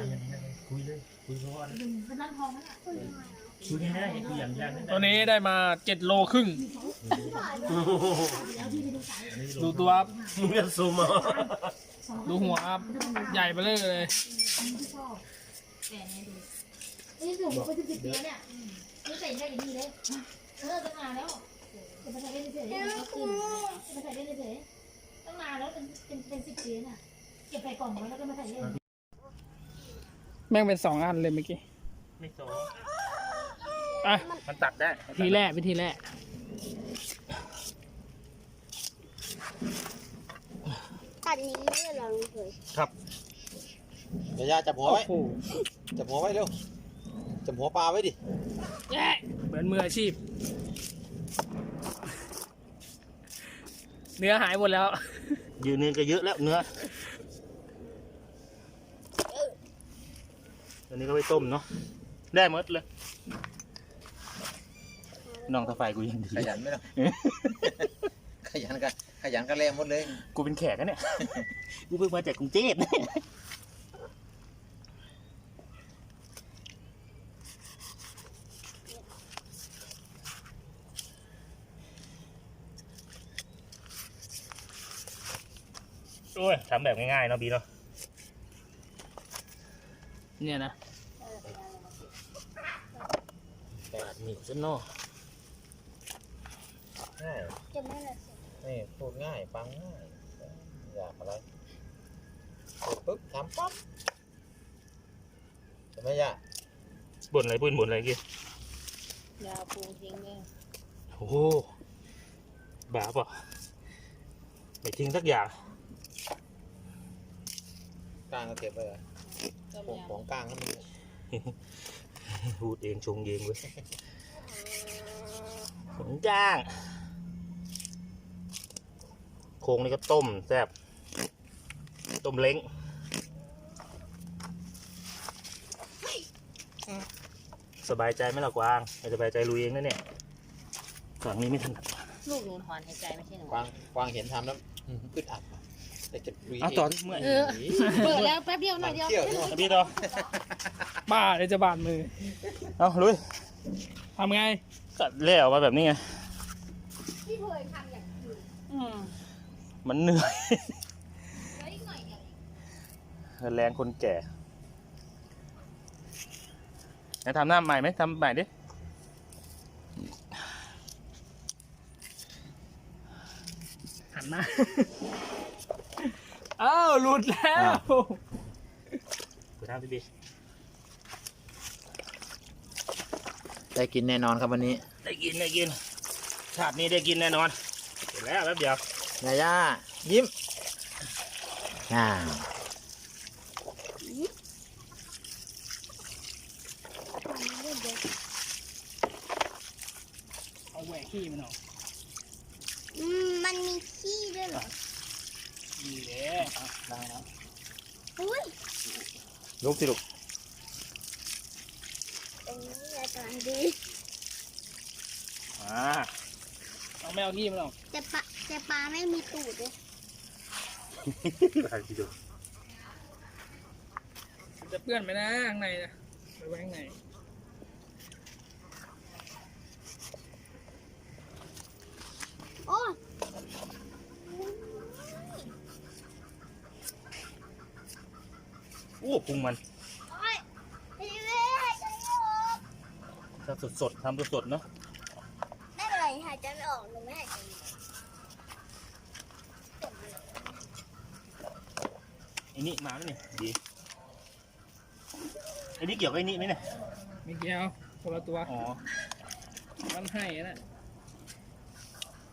เอาอย่างนี้เลยคุยเลยคุยเพราะว่าเป็นร้านทองนั่นแหละคุยง่ายๆคุยอย่างอย่างนั้นตัวนี้ได้มาเจ็ดโลครึ่ง ดูตัวครับมึงจะซูมเอาดูหัวครับใหญ่ไปเลยเลยที่ชอบแต่เนี่ยดูนี่สูงไปสิบสิบปีเนี่ยนี่ใส่ได้อย่างนี้เลยเออตั้งนานแล้วจะมาใส่ได้เฉยๆจะมาใส่ได้เฉยๆตั้งนานแล้วเป็นเป็นเป็นสิบปีน่ะเก็บใส่กล่องไว้แล้วก็มาใส่เล่น แม่งเป็นสองอันเลยเมื่อกี้ ไม่โซอะ มันตัดได้ทีแรกวิธีแรก ตัดนี้ไม่ได้ลองเลยครับเดี๋ยวย่าจับหัวโอ้ไว้โหจับหัวไว้เร็วจับหัวปลาไว้ดิแย่เหมือนมืออาชีพ เนื้อหายหมดแล้ว ยืนเนื้อก็เยอะแล้วเนื้อ อันนี้ก็ไปต้มเนาะได้หมดเลยน้องตาไฟกูยังดีขยันไหมล่ะ ขยันกันขยันกันแรงหมดเลย กูเป็นแขกอะเนี่ย กูเพิ่งมาจากกรุงเทพโอ้ยทำแบบง่ายๆเนาะบีเนาะ เนี่ยนะแบบมีซะเนาะง่ายจะไม่ละเสร็จนี่พูดง่ายฟังง่ายอยากอะไรกดปุ๊บทำปั๊บใช่ไหมย่าบ่นอะไรบ่นบ่นอะไรกี้ยาปูทิ้งเลยโอ้โหบ้าเปล่ะไม่ทิ้งสักอย่างกลางก็เก็บไปเลย ต้มของยำของกลางก็มีพูดเองชงเองเว้ยขนจ้างโครงนี่ก็ต้มแซ่บต้มเล้งสบายใจไหมล่ะกวางไม่สบายใจลุยเองนะเนี่ยฝั่งนี้ไม่ถนัดลูกหนูถอนหายใจไม่ใช่หนูกวางกวางเห็นทำแล้วอืมอึดอัดว่ะ แต่จะวีเอาตอนเมื่อยเออเปิดแล้วแป๊บเดียวหน่อยเดียวเที่ยวใช่ไหมเอาพี่ต่อบ้าเดี๋ยวจะบาดมือ เอาลุยทำไงก็เลี้ยวมาแบบนี้ไง ที่เคยทำอย่างอื่นอืมมันเหนื่อยแล้วอีกหน่อยเดียวแรงคนแก่ไหนทำหน้าใหม่ไหมทำใหม่ดิ หันหน้า อ้าวหลุดแล้วไปทำพี่บีได้กินแน่นอนครับวันนี้ได้กินได้กินชาตินี้ได้กินแน่นอนเสร็จแล้วแป๊บเดียวย่าย่ายิ้มอ่าเอาแหวกขี้มันออกอืมมันมีขี้ด้วยเหรอดีเลย อะได้แล้วอุ้ยลุกสิลูกตรงนี้ยายกำลังดีอ่าเอาไม่เอาขี้มันออกแต่ปลาแต่ปลาไม่มีตูดเลยได้ทีเดียวจะเปื้อนไหมนะข้างในนะไปไว้ข้างใน โอ้ โอ้พุงมันยพี่เว้ยหายใจไม่ออกทำสดๆทำสดๆเนาะไม่เป็นไรหายใจไม่ออกหนูไม่หายใจไอ้นี่มาแล้วนี่ดีไอ้นี่เกี่ยวกับไอ้นี่ไหมเนี่ยไม่เกี่ยวคนละตัวอ๋อมันให้นะ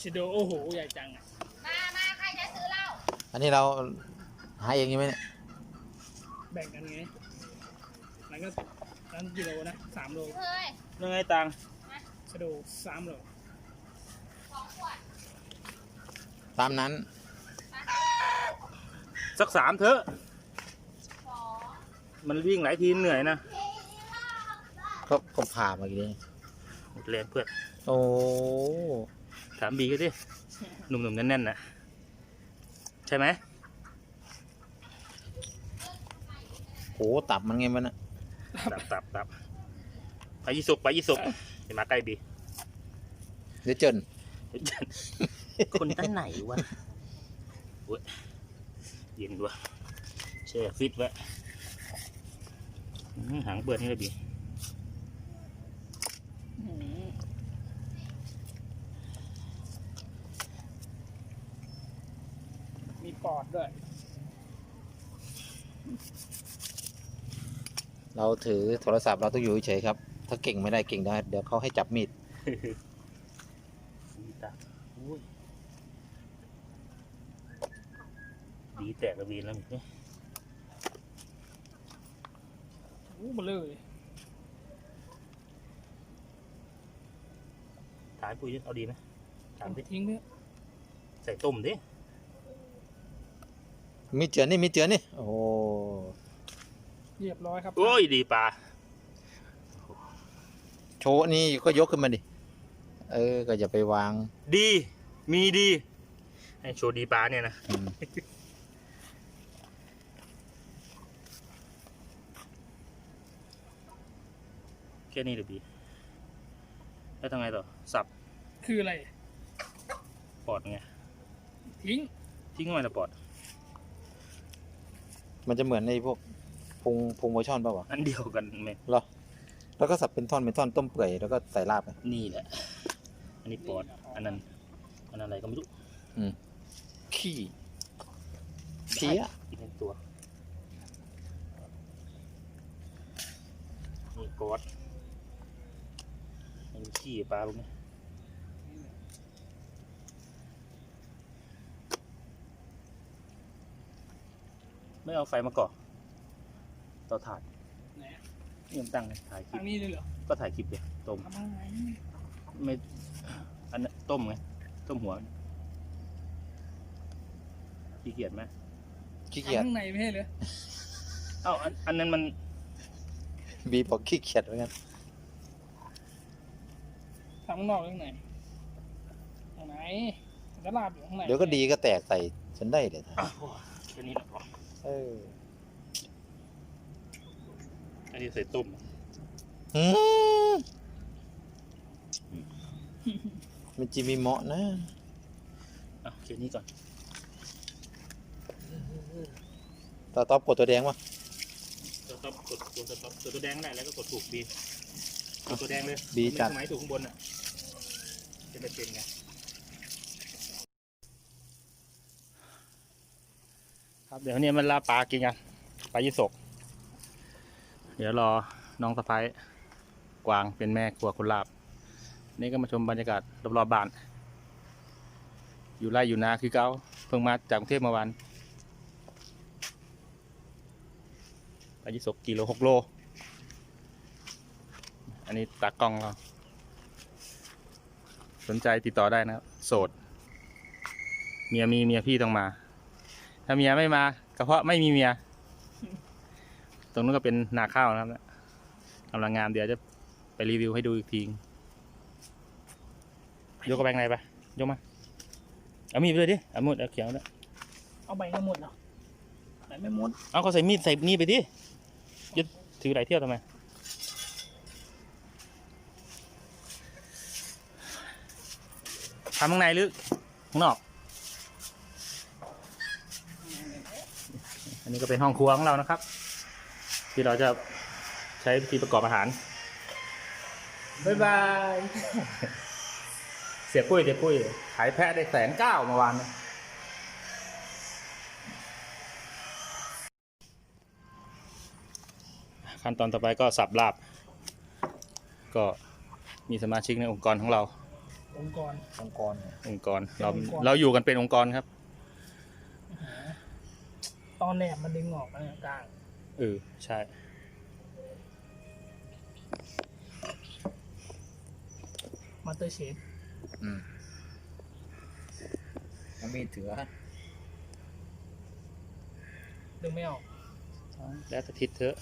ชิโดโอ้โหใหญ่จังอะมามาใครจะซื้อเหล้าอันนี้เราหาเองใช่ไหมเนี่ย แบ่งกันไงนั้นก็นั้นกิโลนะสามโลเฮ้ยยังไงตังชิโดสามโลสองขวดตามนั้นสักสามเถอะ สองมันวิ่งหลายทีเหนื่อยนะก็ก็ผ่ามากี่เดือนหมดแรงเพื่อนโอ้ถามบีก็ดิหนุ่มๆแน่นๆนะใช่ไหม ตับมันไงมันอะตับตับตับไปยี่สุกไปยี่สุกจะมาใกล้บีเดี๋ยวเจินคนตั้งไหนวะเว้ยเย็นด้วยแช่ฟิตไว้อื้อหือหางเปิดนี่เลยบีมีปอดด้วย เราถือโทรศัพท์เราต้องอยู่เฉยๆครับ ถ้าเก่งไม่ได้เก่งได้ เดี๋ยวเขาให้จับมีดดีตักอุ้ยดีแตกระวีนแล้วนี่โอ้มาเลยถามปุ้ยดิเอาดีไหมถามดิทิ้งเนี่ยใส่ต้มดิมีเจือนนี่มีเจือนนี่ โอ้โห เรียบร้อยครับโอ้ยดีปลาโชว์นี่ก็ยกขึ้นมาดิ เออ ก็อย่าไปวาง ดี มีดีให้โชว์ดีปลาเนี่ยนะอืม แค่นี้หรือบีแล้วทำไงต่อ สับคืออะไร ปอดไง ทิ้งทิ้งไว้แต่ปอด มันจะเหมือนในพวก พุงพุงโมช่อนป่าวะอันเดียวกันไหมเหรอแล้วก็สับเป็นท่อนเป็นท่อนต้มเปื่อยแล้วก็ใส่ลาบไปนี่แหละ อันนี้ปอด อันนั้น อันนั้นอะไรก็ไม่รู้ขี้เพี้ยกินเป็นตัวนี่กอดอันนี้ขี้ปลาพวกนี้ไม่เอาไฟมาก่อ เตาถ่านไหนนี่ผมตั้งเลยถ่ายคลิทาปงนี้เลยเหรอก็ถ่ายคลิปเลยต้มทำยังไงไม่อันนั้นต้มไงต้มหัวขี้เกียจไหมขี้เกียจทำข้างในไม่ใช่เหรอเอ้าอันอันนั้นมันบีบอกขี้เกียจเหมือนกันทำข้างนอกหรือข้างในข้างในกระลาบอยู่ข้างในเดี๋ยวก็ดีก็แตกใส่ฉันได้เลยอ้าวแค่นี้แหละ เออ อันนี้ใส่ต้มหืมมันจะมีเหมาะนะอะแค่นี้ก่อนตาต๊อบกดตัวแดงวะตัวต๊อปกดตัวสต๊อปตัวตัวแดงก็ได้แล้วก็กดถูกบีกดตัวแดงเลยบีจัดสมัยถูกข้างบนอะจะได้เป็นไงครับเดี๋ยวเนี้มันลาปลากินกันปลายี่สก เดี๋ยวรอน้องสะพ้ายกวางเป็นแม่ครัวคนลาบ นี่ก็มาชมบรรยากาศรอบๆบ้าน อยู่ไร่อยู่นาคือเก้าเพิ่งมาจากกรุงเทพเมื่อวานปลายี่สกกิโลหกโล อันนี้ตากล้องเราสนใจติดต่อได้นะครับ โสด เมียมีเมียพี่ต้องมา ถ้าเมียไม่มาก็เพาะไม่มีเมีย ตรงนู้นก็เป็นนาข้าวนะครับเนี่ยกำลังงามเดี๋ยวจะไปรีวิวให้ดูอีกทียกกระแบงไหนไปยกมา เอามีดไปเลยดิ เอาหมดเอาเขียวนะเอาใบให้หมดเหรอไหนไม่หมด เอาเขาใส่มีดใส่นี่ไปดิยึดถือไหลเที่ยวทำไมทำข้างในหรือข้างนอก อันนี้ก็เป็นห้องครัวของเรานะครับ ที่เราจะใช้วิธีประกอบอาหาร บ๊ายบาย เสียปุ้ยเสียปุ้ยขายแพะได้แสนเก้าเมื่อวานเนี่ยขั้นตอนต่อไปก็สับลาบ ก็มีสมาชิกในองค์กรของเรา องค์กร องค์กร องค์กร เราเป็นองค์กร เราอยู่กันเป็นองค์กรครับ ตอนแหนบมันดึงออกมาเนี่ยกลาง เออ ใช่ มาสเตอร์เชฟอืมเอามีดถือดึงไม่ออก แล้วแต่ทิศเถอะ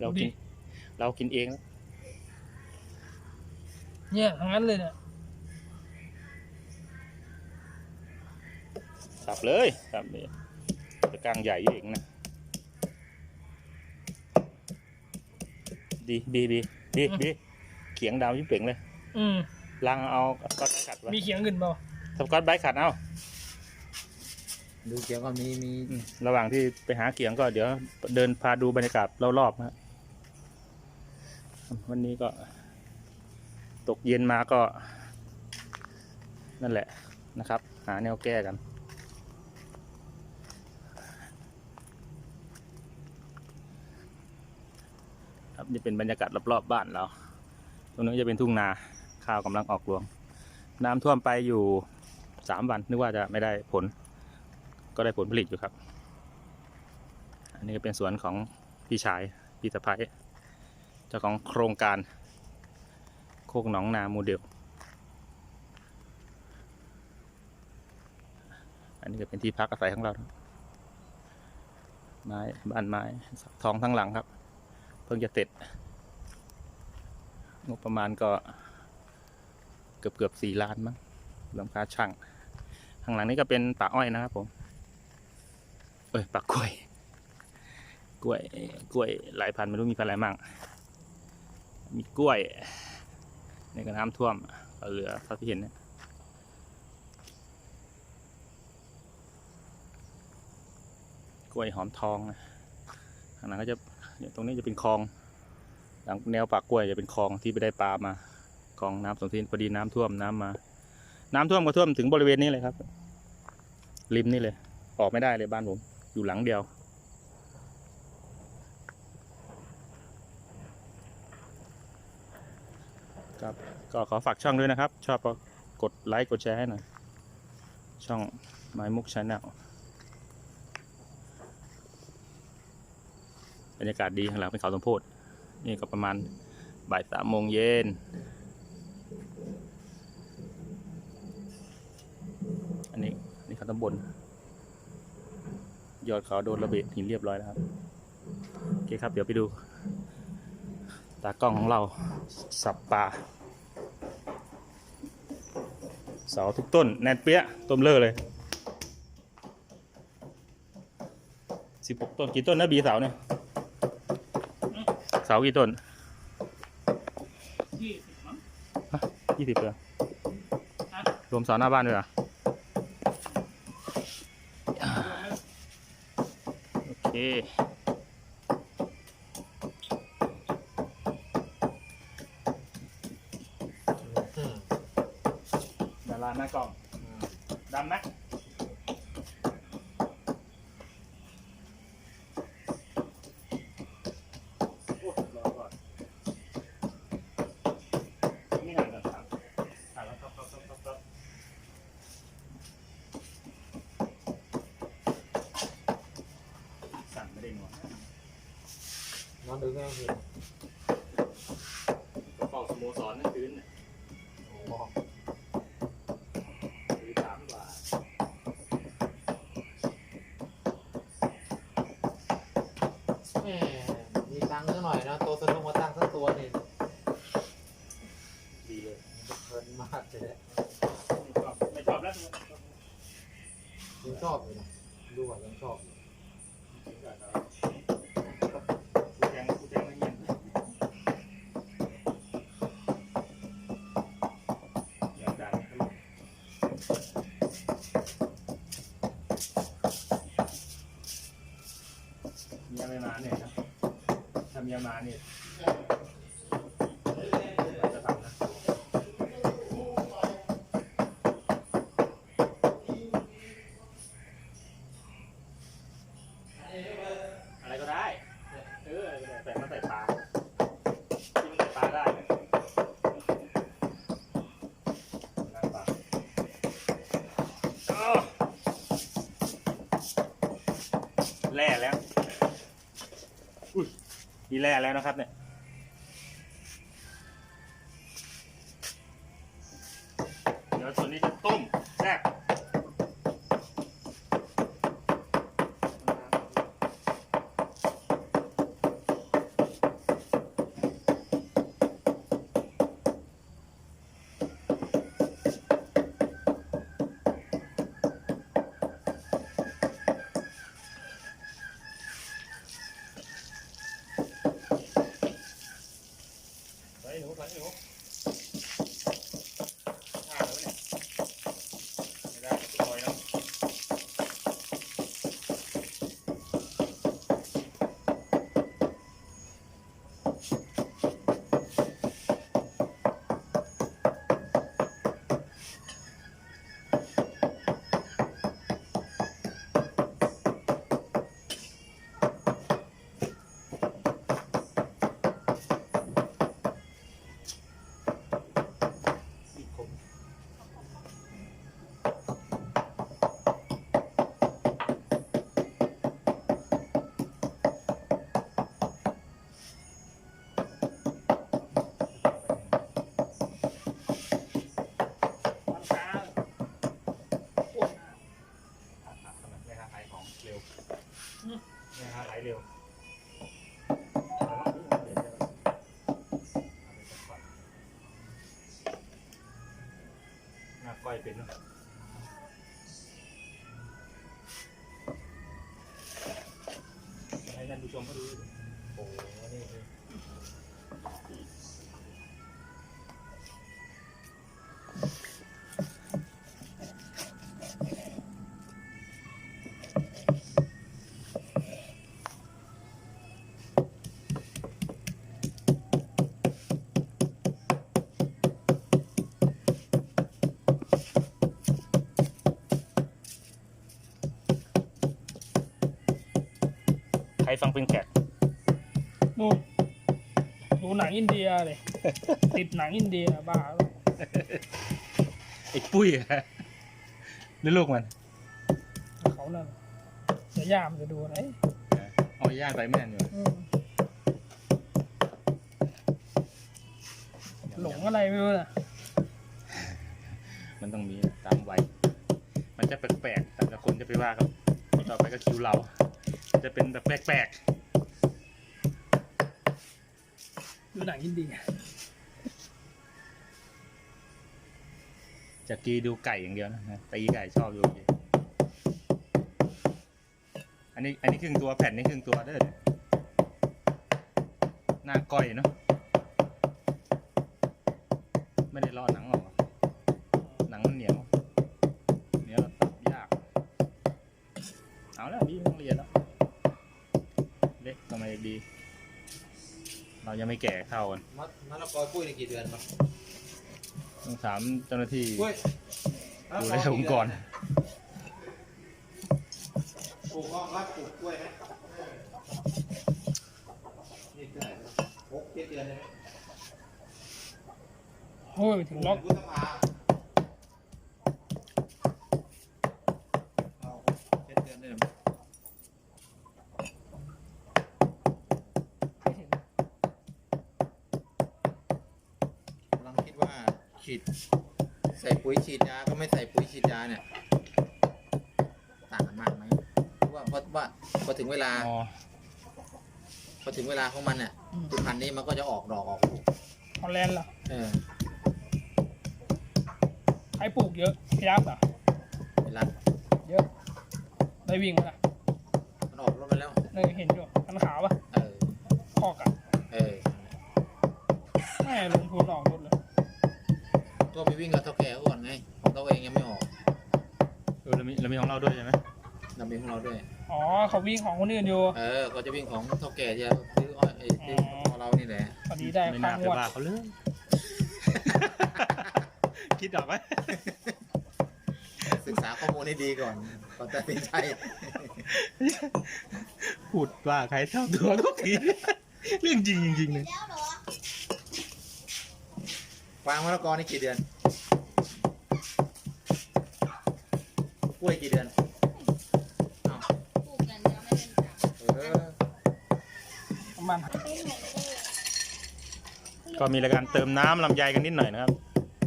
เรากิน เรากินเองแล้วเนี่ยทั้งนั้นเลยเนี่ย สับเลยสับเลยจะกลางใหญ่อยู่เองนะดีดีดีดีดีเขียงดาวยิ่งเป่งเลย อืมล้างเอาสกอตไบรท์ขัดไว้มีเขียงอื่นเปล่าสกอตไบรท์ขัดเอาดูเกี่ยวก็มีมีอืมระหว่างที่ไปหาเขียงก็เดี๋ยวเดินพาดูบรรยากาศรอบๆนะวันนี้ก็ ตกเย็นมาก็ นั่นแหละนะครับ หาแนวแก้กัน ครับนี่เป็นบรรยากาศรอบๆบ้านเรา ตรงนี้จะเป็นทุ่งนาข้าวกำลังออกรวง น้ำท่วมไปอยู่สามวันนึกว่าจะไม่ได้ผล ก็ได้ผลผลิตอยู่ครับ อันนี้ก็เป็นสวนของพี่ชายพี่สะพ้ายเจ้าของโครงการโคกหนองนาโมเดล อันนี้ก็เป็นที่พักอาศัยของเรา ไม้บ้านไม้สักทองทั้งหลังครับ เพิ่งจะเสร็จ งบประมาณก็เกือบเกือบสี่ล้านมั้งรวมค่าช่างข้างหลังนี้ก็เป็นป่าอ้อยนะครับผม เอ้ยป่ากล้วย กล้วย กล้วยหลายพันไม่รู้มีพันอะไรมั่ง มีกล้วยในกระน้ำท่วมก็เหลือเท่าที่เห็นนี่ยกล้วยหอมทองข้างหลังก็จะ เนี่ยตรงนี้จะเป็นคลองหลังแนวปากกล้วยจะเป็นคลองที่ไปได้ปลามาคลองน้ำสมทินพอดีน้ำท่วมน้ำมา น้ำท่วมก็ท่วมถึงบริเวณนี้เลยครับ ริมนี่เลย ออกไม่ได้เลยบ้านผม อยู่หลังเดียว ครับก็ขอฝากช่องด้วยนะครับ ชอบก็กดไลค์กดแชร์ให้หน่อยช่องไม้มุกชาแนล บรรยากาศดีข้างหลังเป็นเขาสมโพธินี่ก็ประมาณบ่ายสามโมงเย็น อันนี้นี่เขาตำบลยอดเขาโดนระเบิดหินเรียบร้อยแล้วครับ โอเคครับ เดี๋ยวไปดู ตากล้องของเราสับปลาเสาทุกต้น แน่นเปี้ยต้มเลอเลยสิบหกต้น กี่ต้นนะบีเสาเนี่ย เสากี่ต้นยี่สิบมั้งยี่สิบเลยฮะรวมเสาหน้าบ้านด้วยเหรอโอเคดาราหน้ากล้องดำไหมโอ้รอก่อนนี่ห่างกันครับห่างแล้วครับครับครับครับครับ สั่นไม่ได้งอนนอนดึกแน่พี่กระเป๋าสโมสรนั่นคืนน่ะ โอ้คือ เมียมาเนี่ยเราจะทำนะอะไรก็ได้ เอออะไรก็ได้แต่มาใส่ปลากินใส่ปลาได้ได้ปลาอ้าวแล่แล้ว อุ้ย มีแรกแล้วนะครับ เนี่ย เดี๋ยวส่วนนี้จะต้ม เร็วนะฮะไหลเร็วหน้าก้อยเป็นเนาะให้ท่านผู้ชมเขาดู ใครฟังเป็นแขกดูดูหนังอินเดียเลย ติดหนังอินเดียบ้าไอ้ปุ้ยอะนี่ลูกมันเขานั่นจะย่ามนจะดูอะไรเอาย่างไปแม่นอยู่อืมหลงอะไรไม่รู้น่ะมันต้องมีตามวัยมันจะแปลกๆแต่ละคนจะไปว่าครับต่อไปก็คิวเรา จะเป็นแบบแปลกดูหนังอินเดียๆจากกีดูไก่อย่างเดียวนะนะตีไก่ชอบดูกีอันนี้อันนี้ครึ่งตัวแผ่นนี้ครึ่งตัวเด้อหน้าก้อยเนาะไม่ได้เลาะหนังหรอกหนังมันเหนียวเหนียวตัดยาก เอาแล้วดีไม่ต้องเรียนแล้วเล็กทำไมดี เรา ยังไม่แก่เข้ากันมัดมะละกอปุ้ยในกี่เดือนครับต้องถามเจ้าหน้าที่ปุ้ยดูแลองค์กรปลูกอ้อมรับปลูกกล้วยไหมนี่เท่าไหร่หกเจ็ดเดือนใช่ไหมโอ้ยถึงล็อกพุทธภาเอาเจ็ดเดือนได้ไหม ไม่ถึง กำลังคิดว่าฉีดใส่ ปุ๋ยฉีดยาก็ไม่ใส่ปุ๋ยฉีดยาเนี่ย ต่างกันมากไหมเพราะว่าเพราะว่าพอถึงเวลาอ๋อพอถึงเวลาของมันเนี่ยอืมพืชพันธุ์นี้มันก็จะออกดอกออกลูกฮอลแลนด์ล่ะเออใครปลูกเยอะพยับอะเวลาเยอะ ได้วิ่งไหมล่ะมันออกรถมาแล้วได้เห็นอยู่คันขาวปะเออ คอกอะเออ แม่ลงทุนออกหมดเลย ตัวไปวิ่งกับเท่าแก่ก่อนไง ของตัวเองยังไม่ออก เออเรามี เรามีของเราด้วยใช่ไหมนำเป็นของเราด้วย อ๋อเขาวิ่งของคนอื่นอยู่ เออก็จะวิ่งของเท่าแก่ที่ซื้ออ้อยไอ้ซื้อของเรานี่แหละพอดีได้ไม่ค่าน่างไปวด ว่าเขาเลยคิดออกไหมศึกษาข้อมูลให้ดีก่อนก่อนตัดสินใจพูดว่าใครชอบตัวทุกทีเรื่องจริงจริงๆเลย แล้วเหรอฟางมะละกอนี่กี่เดือน กล้วยกี่เดือนอ้าวปลูกกันยังไม่เป็นจ้ะเออประมาณเป็นเหมือนเดิมก็มีรายการเติมน้ำลำไยกันนิดหน่อยนะครับ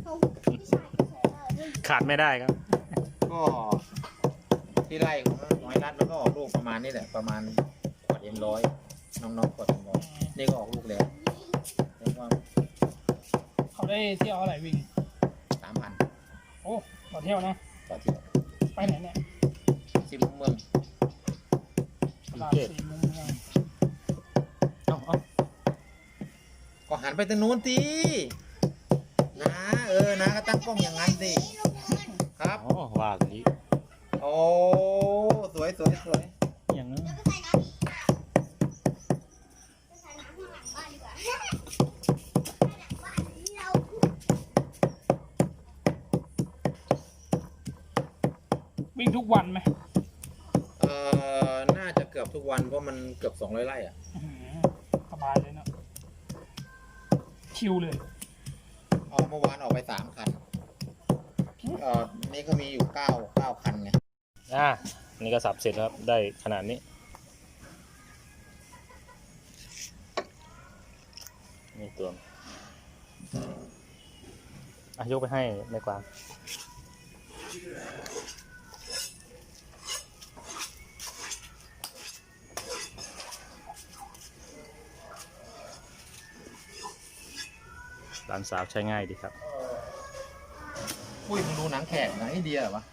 เขาผู้ชายเขาใส่ได้ขาดไม่ได้ครับ ก็ที่ไร่ของหอยรัดมันก็ออกลูกประมาณนี้แหละประมาณขวดเอ็มร้อยน้องๆขวดเอ็มร้อยนี่ก็ออกลูกแล้วเรียกว่าเขาได้เที่ยวอะไรวิ่งสามพันโอ้ต่อเที่ยวนะต่อเที่ยว ไปไหนเนี่ยสิบเมืองตลาดสี่โมงเย็นเอาเอาก็หันไปทางนู้นทีนะเออนะก็ตั้งกล้องอย่างนั้นสิครับ อ๋อว่าอย่างนี้ โอ้ สวยสวยสวย อย่างนั้น แล้วก็ใส่น้ำอีกค่ะก็ใส่น้ำข้างหลังบ้านดีกว่าข้างหลังบ้านที่เรา วิ่งทุกวันไหมเอ่อน่าจะเกือบทุกวันเพราะมันเกือบสองร้อยไร่อะอื้อหือสบายเลยเนาะชิวเลยออกเมื่อวานออกไปสามคันเอ่อนี่ก็มีอยู่เก้าเก้าคันไงอ่านี่ก็สับเสร็จแล้วครับ ได้ขนาดนี้ นี่ตัวมันอะยกไปให้แม่กวาง หลานสาวใช้ง่ายดีครับ อุ้ยมึงดูหนังแขกหนังอินเดียเหรอวะ